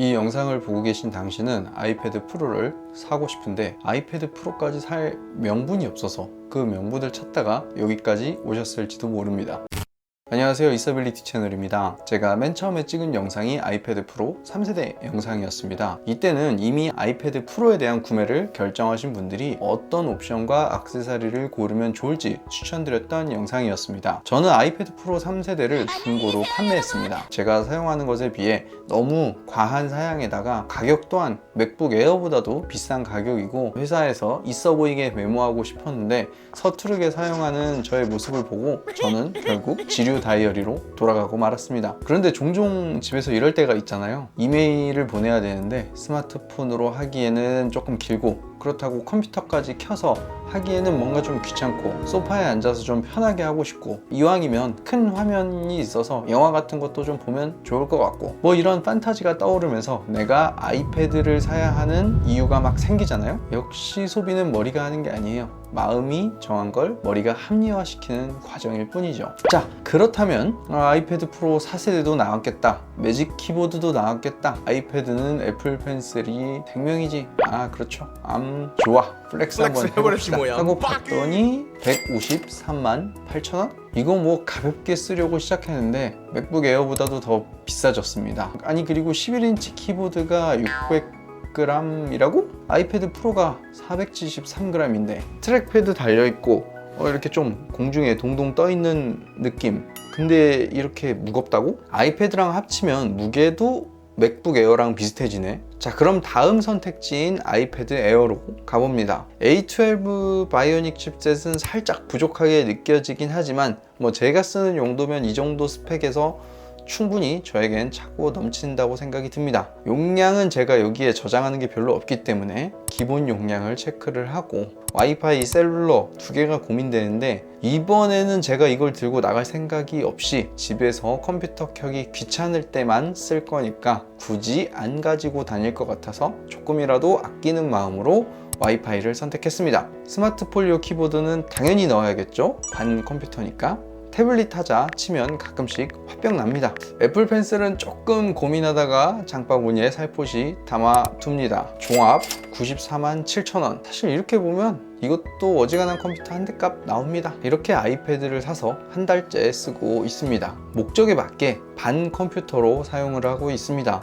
이 영상을 보고 계신 당신은 아이패드 프로를 사고 싶은데 아이패드 프로까지 살 명분이 없어서 그 명분을 찾다가 여기까지 오셨을지도 모릅니다. 안녕하세요. 이서빌리티 채널입니다. 제가 맨 처음에 찍은 영상이 아이패드 프로 3세대 영상이었습니다. 이때는 이미 아이패드 프로에 대한 구매를 결정하신 분들이 어떤 옵션과 악세사리를 고르면 좋을지 추천드렸던 영상이었습니다. 저는 아이패드 프로 3세대를 중고로 판매했습니다. 제가 사용하는 것에 비해 너무 과한 사양에다가 가격 또한 맥북 에어보다도 비싼 가격이고 회사에서 있어 보이게 메모하고 싶었는데 서투르게 사용하는 저의 모습을 보고 저는 결국 지류 다이어리로 돌아가고 말았습니다. 그런데 종종 집에서 이럴 때가 있잖아요. 이메일을 보내야 되는데 스마트폰으로 하기에는 조금 길고 그렇다고 컴퓨터까지 켜서 하기에는 뭔가 좀 귀찮고 소파에 앉아서 좀 편하게 하고 싶고 이왕이면 큰 화면이 있어서 영화 같은 것도 좀 보면 좋을 것 같고 뭐 이런 판타지가 떠오르면서 내가 아이패드를 사야 하는 이유가 막 생기잖아요? 역시 소비는 머리가 하는 게 아니에요. 마음이 정한 걸 머리가 합리화시키는 과정일 뿐이죠. 자 그렇다면 아, 아이패드 프로 4세대도 나왔겠다. 매직 키보드도 나왔겠다. 아이패드는 애플 펜슬이 100명이지. 아 그렇죠. 암 좋아 플렉스 한번 플렉스 해버렸지 해봅시다 뭐야. 하고 봤더니 153만 8천원? 이거 뭐 가볍게 쓰려고 시작했는데 맥북 에어보다도 더 비싸졌습니다 아니 그리고 11인치 키보드가 600g이라고? 아이패드 프로가 473g인데 트랙패드 달려있고 어, 이렇게 좀 공중에 동동 떠 있는 느낌 근데 이렇게 무겁다고? 아이패드랑 합치면 무게도 맥북 에어랑 비슷해지네. 자, 그럼 다음 선택지인 아이패드 에어로 가봅니다. A12 바이오닉 칩셋은 살짝 부족하게 느껴지긴 하지만 뭐 제가 쓰는 용도면 이 정도 스펙에서 충분히 저에겐 차고 넘친다고 생각이 듭니다. 용량은 제가 여기에 저장하는 게 별로 없기 때문에 기본 용량을 체크를 하고 와이파이, 셀룰러 두 개가 고민되는데 이번에는 제가 이걸 들고 나갈 생각이 없이 집에서 컴퓨터 켜기 귀찮을 때만 쓸 거니까 굳이 안 가지고 다닐 것 같아서 조금이라도 아끼는 마음으로 와이파이를 선택했습니다. 스마트 폴리오 키보드는 당연히 넣어야겠죠? 반 컴퓨터니까. 태블릿 하자 치면 가끔씩 화병 납니다. 애플 펜슬은 조금 고민하다가 장바구니에 살포시 담아둡니다. 종합 94만 7천원. 사실 이렇게 보면 이것도 어지간한 컴퓨터 한 대 값 나옵니다. 이렇게 아이패드를 사서 한 달째 쓰고 있습니다. 목적에 맞게 반 컴퓨터로 사용을 하고 있습니다.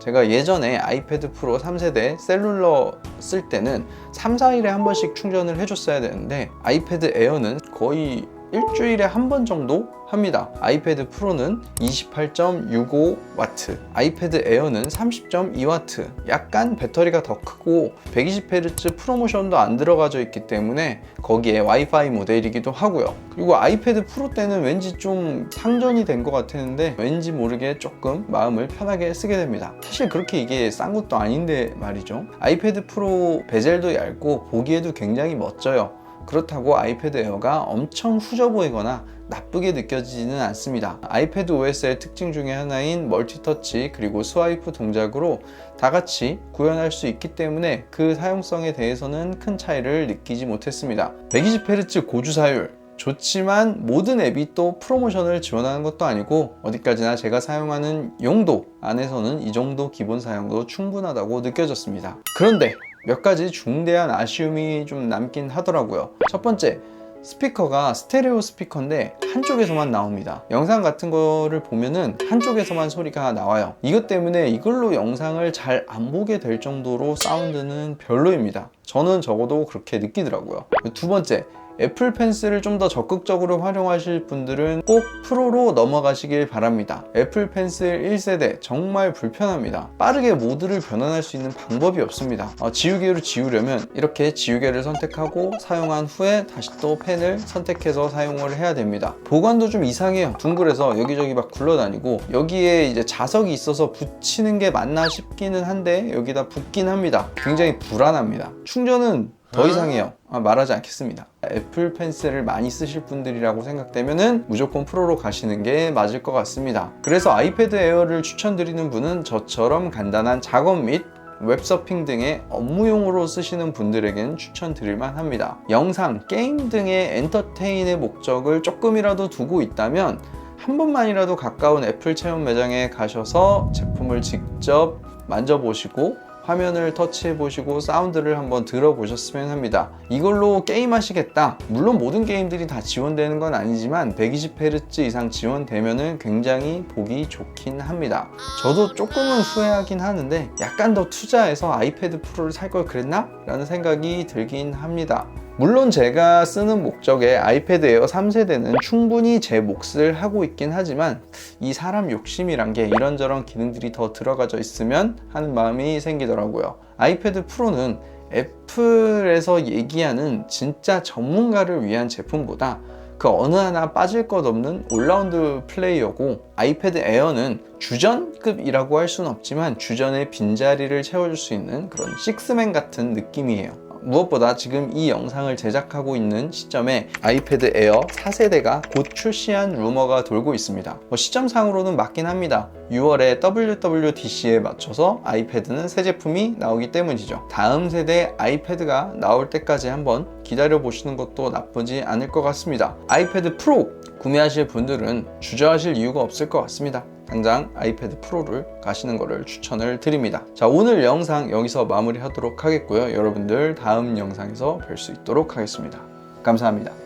제가 예전에 아이패드 프로 3세대 셀룰러 쓸 때는 3, 4일에 한 번씩 충전을 해줬어야 되는데 아이패드 에어는 거의 일주일에 한 번 정도 합니다. 아이패드 프로는 28.65W, 아이패드 에어는 30.2W. 약간 배터리가 더 크고 120Hz 프로모션도 안 들어가져 있기 때문에 거기에 와이파이 모델이기도 하고요. 그리고 아이패드 프로 때는 왠지 좀 상전이 된 것 같았는데 왠지 모르게 조금 마음을 편하게 쓰게 됩니다. 사실 그렇게 이게 싼 것도 아닌데 말이죠. 아이패드 프로 베젤도 얇고 보기에도 굉장히 멋져요. 그렇다고 아이패드 에어가 엄청 후져 보이거나 나쁘게 느껴지지는 않습니다. 아이패드 OS의 특징 중에 하나인 멀티터치 그리고 스와이프 동작으로 다 같이 구현할 수 있기 때문에 그 사용성에 대해서는 큰 차이를 느끼지 못했습니다. 120Hz 고주사율 좋지만 모든 앱이 또 프로모션을 지원하는 것도 아니고 어디까지나 제가 사용하는 용도 안에서는 이 정도 기본 사용도 충분하다고 느껴졌습니다. 그런데 몇 가지 중대한 아쉬움이 좀 남긴 하더라고요. 첫 번째, 스피커가 스테레오 스피커인데 한쪽에서만 나옵니다. 영상 같은 거를 보면은 한쪽에서만 소리가 나와요. 이것 때문에 이걸로 영상을 잘 안 보게 될 정도로 사운드는 별로입니다. 저는 적어도 그렇게 느끼더라고요. 두 번째, 애플 펜슬을 좀 더 적극적으로 활용하실 분들은 꼭 프로로 넘어가시길 바랍니다. 애플 펜슬 1세대 정말 불편합니다. 빠르게 모드를 변환할 수 있는 방법이 없습니다. 어, 지우개로 지우려면 이렇게 지우개를 선택하고 사용한 후에 다시 또 펜을 선택해서 사용을 해야 됩니다. 보관도 좀 이상해요. 둥글해서 여기저기 막 굴러다니고 여기에 이제 자석이 있어서 붙이는 게 맞나 싶기는 한데 여기다 붙긴 합니다. 굉장히 불안합니다. 충전은 더 이상해요. 아, 말하지 않겠습니다. 애플 펜슬을 많이 쓰실 분들이라고 생각되면은 무조건 프로로 가시는 게 맞을 것 같습니다. 그래서 아이패드 에어를 추천드리는 분은 저처럼 간단한 작업 및 웹서핑 등의 업무용으로 쓰시는 분들에겐 추천드릴만 합니다. 영상, 게임 등의 엔터테인의 목적을 조금이라도 두고 있다면 한 번만이라도 가까운 애플 체험 매장에 가셔서 제품을 직접 만져보시고 화면을 터치해 보시고 사운드를 한번 들어보셨으면 합니다. 이걸로 게임 하시겠다. 물론 모든 게임들이 다 지원되는 건 아니지만 120Hz 이상 지원되면은 굉장히 보기 좋긴 합니다. 저도 조금은 후회하긴 하는데 약간 더 투자해서 아이패드 프로를 살 걸 그랬나? 라는 생각이 들긴 합니다. 물론 제가 쓰는 목적에 아이패드 에어 3세대는 충분히 제 몫을 하고 있긴 하지만 이 사람 욕심이란 게 이런저런 기능들이 더 들어가져 있으면 하는 마음이 생기더라고요. 아이패드 프로는 애플에서 얘기하는 진짜 전문가를 위한 제품보다 그 어느 하나 빠질 것 없는 올라운드 플레이어고 아이패드 에어는 주전급이라고 할 수는 없지만 주전의 빈자리를 채워줄 수 있는 그런 식스맨 같은 느낌이에요. 무엇보다 지금 이 영상을 제작하고 있는 시점에 아이패드 에어 4세대가 곧 출시한 루머가 돌고 있습니다. 뭐 시점상으로는 맞긴 합니다. 6월에 WWDC에 맞춰서 아이패드는 새 제품이 나오기 때문이죠. 다음 세대 아이패드가 나올 때까지 한번 기다려 보시는 것도 나쁘지 않을 것 같습니다. 아이패드 프로 구매하실 분들은 주저하실 이유가 없을 것 같습니다. 당장 아이패드 프로를 가시는 것을 추천을 드립니다. 자, 오늘 영상 여기서 마무리하도록 하겠고요. 여러분들 다음 영상에서 뵐 수 있도록 하겠습니다. 감사합니다.